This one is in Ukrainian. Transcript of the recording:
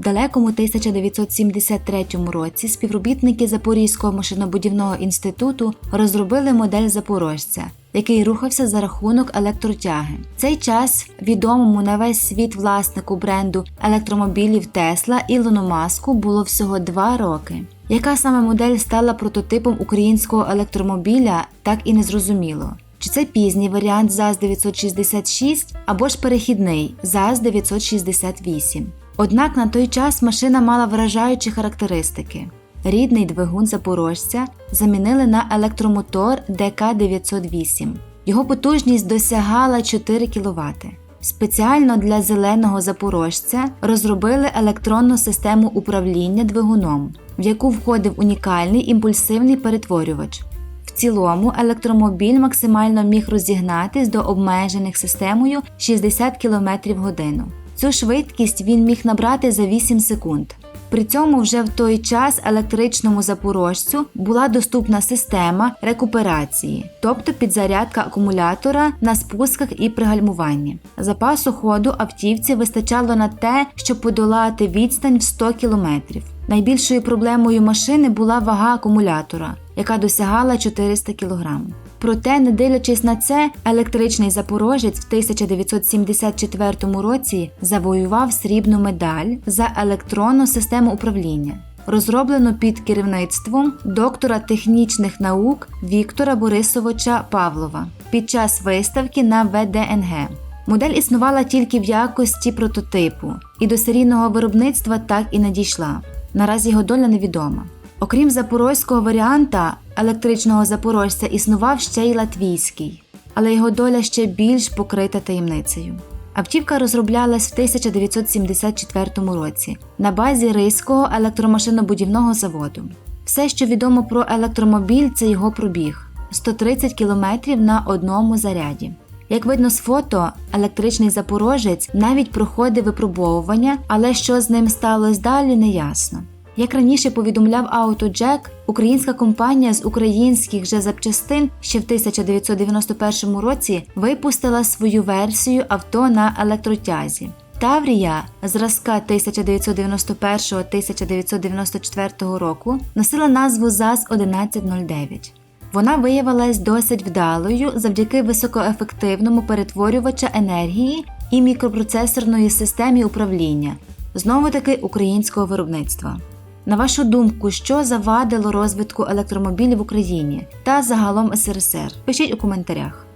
В далекому 1973 році співробітники Запорізького машинобудівного інституту розробили модель запорожця, який рухався за рахунок електротяги. Цей час відомому на весь світ власнику бренду електромобілів Тесла Ілону Маску було всього два роки. Яка саме модель стала прототипом українського електромобіля, так і не зрозуміло. Чи це пізній варіант ЗАЗ 966 або ж перехідний ЗАЗ 968. Однак на той час машина мала вражаючі характеристики. Рідний двигун запорожця замінили на електромотор ДК-908. Його потужність досягала 4 кВт. Спеціально для зеленого запорожця розробили електронну систему управління двигуном, в яку входив унікальний імпульсивний перетворювач. В цілому електромобіль максимально міг розігнатись до обмежених системою 60 км в годину. Цю швидкість він міг набрати за 8 секунд. При цьому вже в той час електричному запорожцю була доступна система рекуперації, тобто підзарядка акумулятора на спусках і пригальмуванні. Запасу ходу автівці вистачало на те, щоб подолати відстань в 100 км. Найбільшою проблемою машини була вага акумулятора, яка досягала 400 кг. Проте, не дивлячись на це, електричний запорожець в 1974 році завоював срібну медаль за електронну систему управління, розроблену під керівництвом доктора технічних наук Віктора Борисовича Павлова під час виставки на ВДНГ. Модель існувала тільки в якості прототипу, і до серійного виробництва так і не дійшла. Наразі його доля невідома. Окрім запорозького варіанта електричного запорожця існував ще й латвійський, але його доля ще більш покрита таємницею. Автівка розроблялась в 1974 році на базі Ризького електромашинобудівного заводу. Все, що відомо про електромобіль, це його пробіг 130 км на одному заряді. Як видно з фото, електричний запорожець навіть проходив випробовування, але що з ним сталося далі, не ясно. Як раніше повідомляв Автоджек, українська компанія з українських же запчастин ще в 1991 році випустила свою версію авто на електротязі. Таврія зразка 1991-1994 року носила назву ЗАЗ 1109. Вона виявилась досить вдалою завдяки високоефективному перетворювача енергії і мікропроцесорної системі управління, знову таки українського виробництва. На вашу думку, що завадило розвитку електромобілів в Україні та загалом СРСР? Пишіть у коментарях.